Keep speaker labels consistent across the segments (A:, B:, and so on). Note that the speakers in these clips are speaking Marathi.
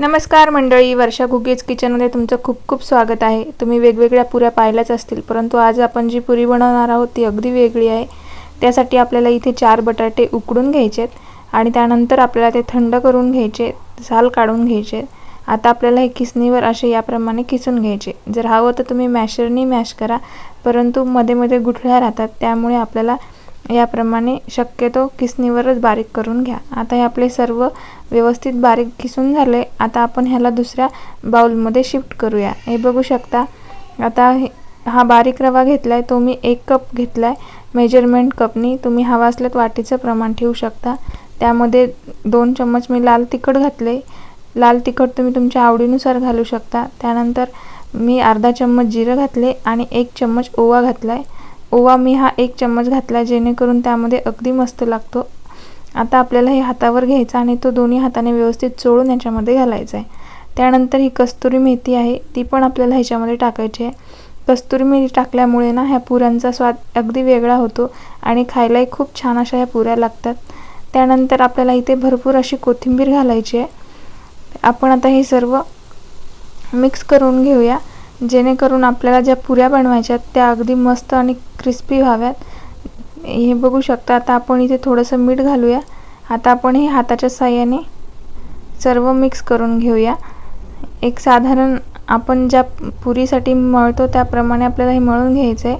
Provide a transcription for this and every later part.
A: नमस्कार मंडळी वर्षा घुगेज किचनमध्ये तुमचं खूप खूप स्वागत आहे. तुम्ही वेगवेगळ्या पुऱ्या पाहिल्याच असतील परंतु आज आपण जी पुरी बनवणार आहोत ती अगदी वेगळी आहे. त्यासाठी आपल्याला इथे चार बटाटे उकडून घ्यायचे आहेत आणि त्यानंतर आपल्याला ते थंड करून घ्यायचे साल काढून घ्यायचे. आता आपल्याला हे किसणीवर असे याप्रमाणे किसून घ्यायचे. जर हवं तर तुम्ही मॅशरनी मॅश करा परंतु मध्ये मध्ये गुठळ्या राहतात त्यामुळे आपल्याला याप्रमाणे शक्यतो किसणीवरच बारीक करून घ्या. आता हे आपले सर्व व्यवस्थित बारीक किसून झाले. आता आपण ह्याला दुसऱ्या बाउलमध्ये शिफ्ट करूया. हे बघू शकता आता हे हा बारीक रवा घेतला आहे तो मी एक कप घेतला आहे मेजरमेंट कपनी तुम्ही हवा असल्यात वाटीचं प्रमाण ठेवू शकता. त्यामध्ये दोन चम्मच मी लाल तिखट घातले. लाल तिखट तुम्ही तुमच्या आवडीनुसार घालू शकता. त्यानंतर मी अर्धा चम्मच जिरं घातले आणि एक चम्मच ओवा घातला आहे ओवा मी हा एक चम्मच घातला जेणेकरून त्यामध्ये अगदी मस्त लागतो. आता आपल्याला हे हातावर घ्यायचा आणि तो दोन्ही हाताने व्यवस्थित चोळून याच्यामध्ये घालायचा आहे. त्यानंतर ही कस्तुरी मेथी आहे ती पण आपल्याला ह्याच्यामध्ये टाकायची आहे. कस्तुरी मेथी टाकल्यामुळे ना ह्या पुऱ्यांचा स्वाद अगदी वेगळा होतो आणि खायलाही खूप छान अशा ह्या पुऱ्या लागतात. त्यानंतर आपल्याला इथे भरपूर अशी कोथिंबीर घालायची आहे. आपण आता हे सर्व मिक्स करून घेऊया. जेणेकरून आपल्याला ज्या पुऱ्या बनवायच्या त्या अगदी मस्त आणि क्रिस्पी व्हाव्यात. हे बघू शकता आता आपण इथे थोडंसं मीठ घालूया. आता आपण हे हाताच्या साह्याने सर्व मिक्स करून घेऊया. एक साधारण आपण ज्या पुरीसाठी मळतो त्याप्रमाणे आपल्याला हे मळून घ्यायचं आहे.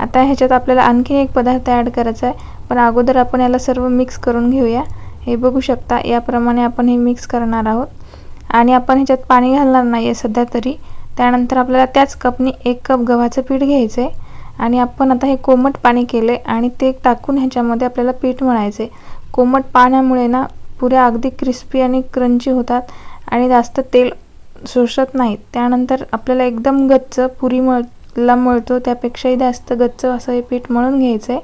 A: आता ह्याच्यात आपल्याला आणखीन एक पदार्थ ॲड करायचा आहे. पण अगोदर आपण याला सर्व मिक्स करून घेऊया. हे बघू शकता याप्रमाणे आपण हे मिक्स करणार आहोत. आणि आपण ह्याच्यात पाणी घालणार नाही आहे सध्या तरी. त्यानंतर आपल्याला त्याच कपनी एक कप गव्हाचं पीठ घ्यायचं आहे आणि आपण आता हे कोमट पाणी केलं आहे आणि ते टाकून ह्याच्यामध्ये आपल्याला पीठ मळायचं आहे कोमट पाण्यामुळे ना पुऱ्या अगदी क्रिस्पी आणि क्रंची होतात आणि जास्त तेल शोषत नाहीत. त्यानंतर आपल्याला एकदम गच्च पुरी मळला मळतो त्यापेक्षाही जास्त गच्च असं हे पीठ मळून घ्यायचं आहे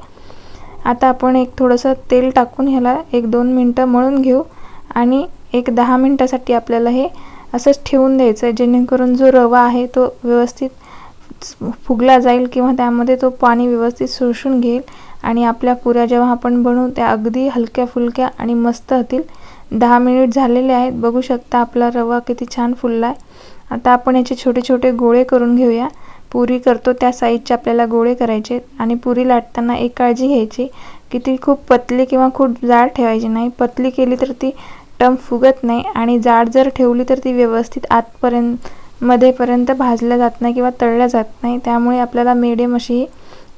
A: आता आपण एक थोडंसं तेल टाकून ह्याला एक दोन मिनटं मळून घेऊ आणि एक दहा मिनटासाठी आपल्याला हे असंच ठेवून द्यायचं आहे. जेणेकरून जो रवा आहे तो व्यवस्थित फुगला जाईल किंवा त्यामध्ये तो पाणी व्यवस्थित शोषून घेईल आणि आपल्या पुऱ्या जेव्हा आपण बनवू त्या अगदी हलक्या फुलक्या आणि मस्त होतील. दहा मिनिट झालेले आहेत. बघू शकता आपला रवा किती छान फुलला आहे आता आपण याचे छोटे छोटे गोळे करून घेऊया. पुरी करतो त्या साईजचे आपल्याला गोळे करायचे आणि पुरी लाटताना एक काळजी घ्यायची. की ती खूप पतली किंवा खूप जाड ठेवायची नाही. पतली केली तर ती टम फुगत नाही आणि जाड जर ठेवली तर ती व्यवस्थित आतपर्यंत मध्येपर्यंत भाजल्या जात नाही किंवा तळल्या जात नाही. त्यामुळे आपल्याला मिडियम अशी ही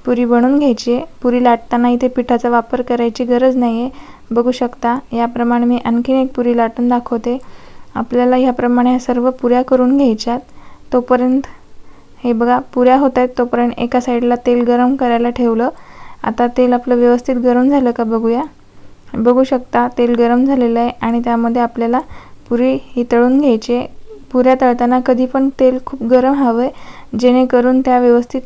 A: पुरी बनवून घ्यायची. आहे पुरी लाटताना इथे पिठाचा वापर करायची गरज नाही आहे बघू शकता याप्रमाणे मी आणखीन एक पुरी लाटून दाखवते. आपल्याला ह्याप्रमाणे ह्या सर्व पुऱ्या करून घ्यायच्यात. तोपर्यंत हे बघा पुऱ्या होत आहेत तोपर्यंत एका साईडला तेल गरम करायला ठेवलं. आता तेल आपलं व्यवस्थित गरम झालं का बघूया. बघू शकता तेल गरम झालेलं आहे आणि त्यामध्ये आपल्याला पुरी ही तळून घ्यायची आहे. पुऱ्या तळताना कधी पण तेल खूप गरम हवं आहे जेणेकरून त्या व्यवस्थित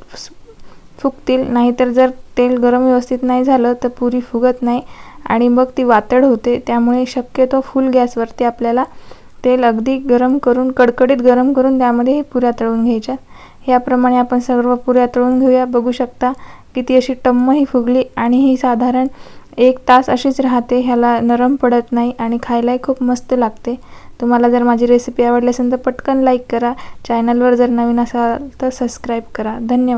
A: फुगतील. नाहीतर जर तेल गरम व्यवस्थित नाही झालं तर पुरी फुगत नाही आणि मग ती वातड होते. त्यामुळे शक्यतो फुल गॅसवरती आपल्याला तेल अगदी गरम करून कडकडीत गरम करून त्यामध्येही पुऱ्या तळून घ्यायच्या. याप्रमाणे आपण सर्व पुऱ्या तळून घेऊया. बघू शकता की ती अशी टम्म ही फुगली आणि ही साधारण एक तास अशीच राहते ह्याला नरम पडत नाही आणि खायलाही खूप मस्त लागते. तुम्हाला जर माझी रेसिपी आवडली असेल तर पटकन लाईक करा. चॅनलवर जर नवीन असाल तर सबस्क्राईब करा. धन्यवाद.